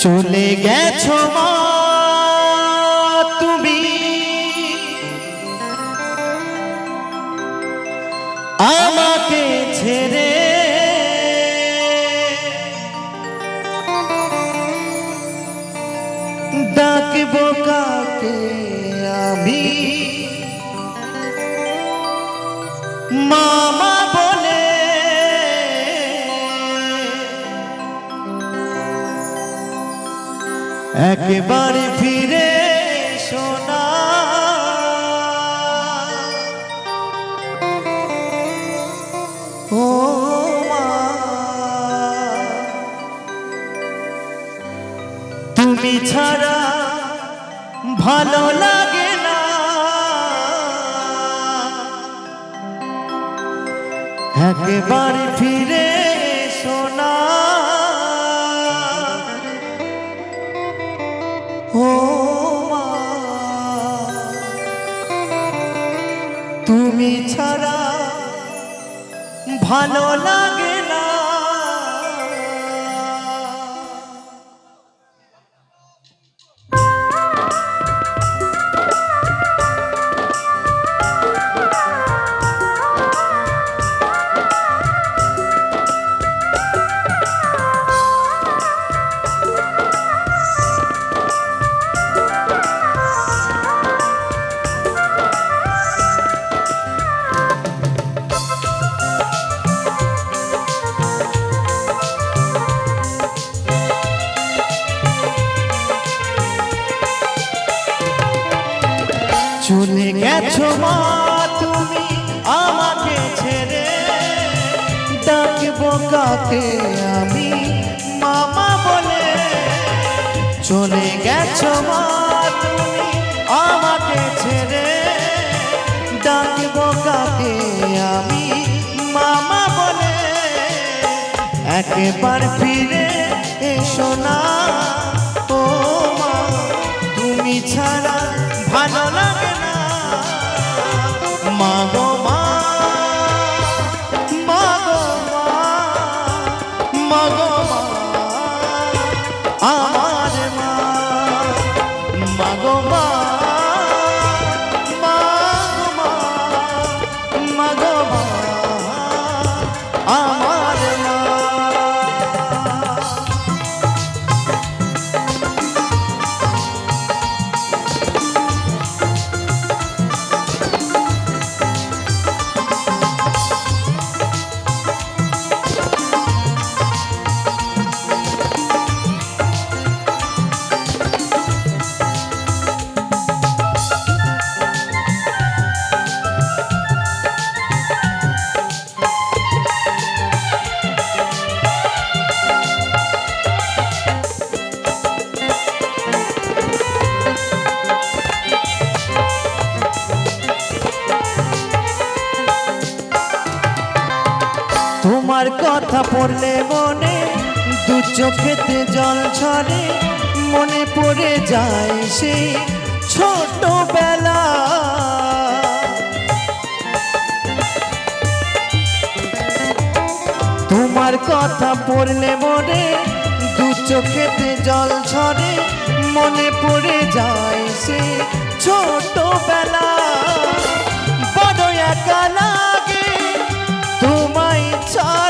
চলে গেছো মা তুমি। আমাকে ছেড়ে ডাকবো কাকে আমি? মামা একবারে ফিরে শোনা। ও তুমি ছাড়া ভালো লাগে না। একবারে ফিরে শোনা। ছাড়া ভালো লাগে গেছো মা, তুমি আমাকে ছেড়ে ডাকবো কাকে? আমি মামা বলে চলে গেছো মা, তুমি আমাকে ছেড়ে ডাকবো কাকে? আমি মামা বলে একবার ফিরে এসো না, ও মা, তুমি ছাড়া ভালো কথা পড়লে মনে, দু চোখেতে জল ছড়ে, মনে পড়ে যায় সেই ছোটবেলা। তোমার কথা পড়লে মনে, দু চোখেতে জল ছড়ে, মনে পড়ে যায় সে ছোটবেলা। বড় একা লাগে, তোমায় ছাড়া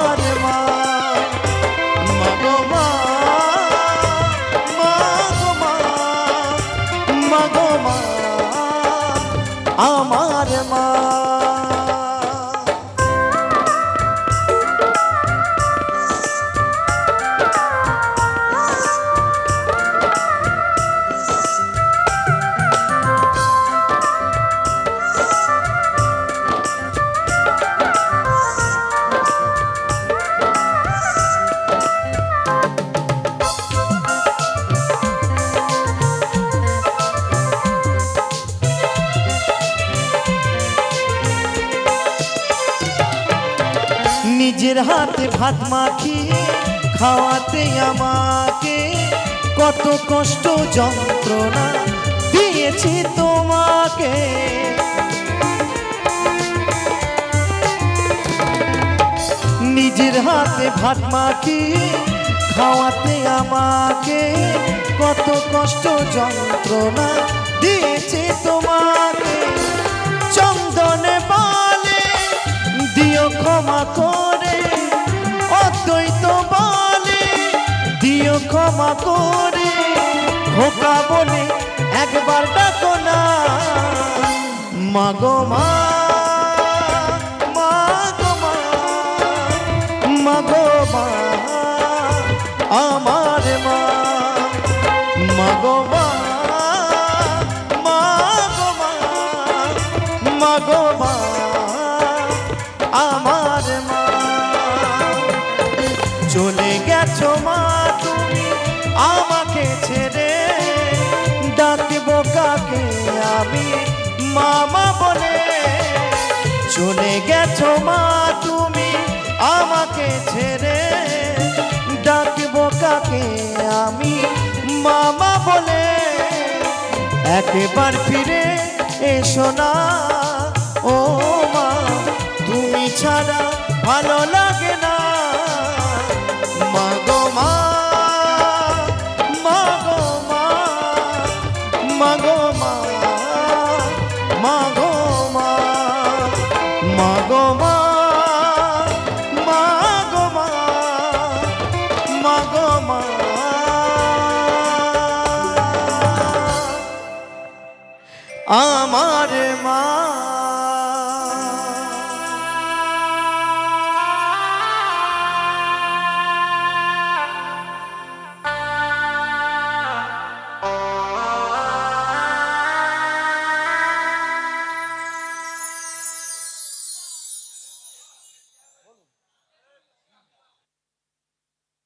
নিজের হাতে ভাত মাখিয়ে খাওয়াতে আমাকে কত কষ্ট যন্ত্রণা দিয়েছি তোমাকে। নিজের হাতে ভাত মাখিয়ে খাওয়াতে আমাকে কত কষ্ট যন্ত্রণা দিয়েছি তোমাকে। করে। খোকা বলে একবার ডাকো না। মাগো মা। আমি মামা বলে। চলে গেছো মা তুমি আমাকে ছেড়ে। ডাকবো কাকে আমি মামা বলে। একবার ফিরে এসো না। ও মা, তুমি ছাড়া ভালো লাগে আমার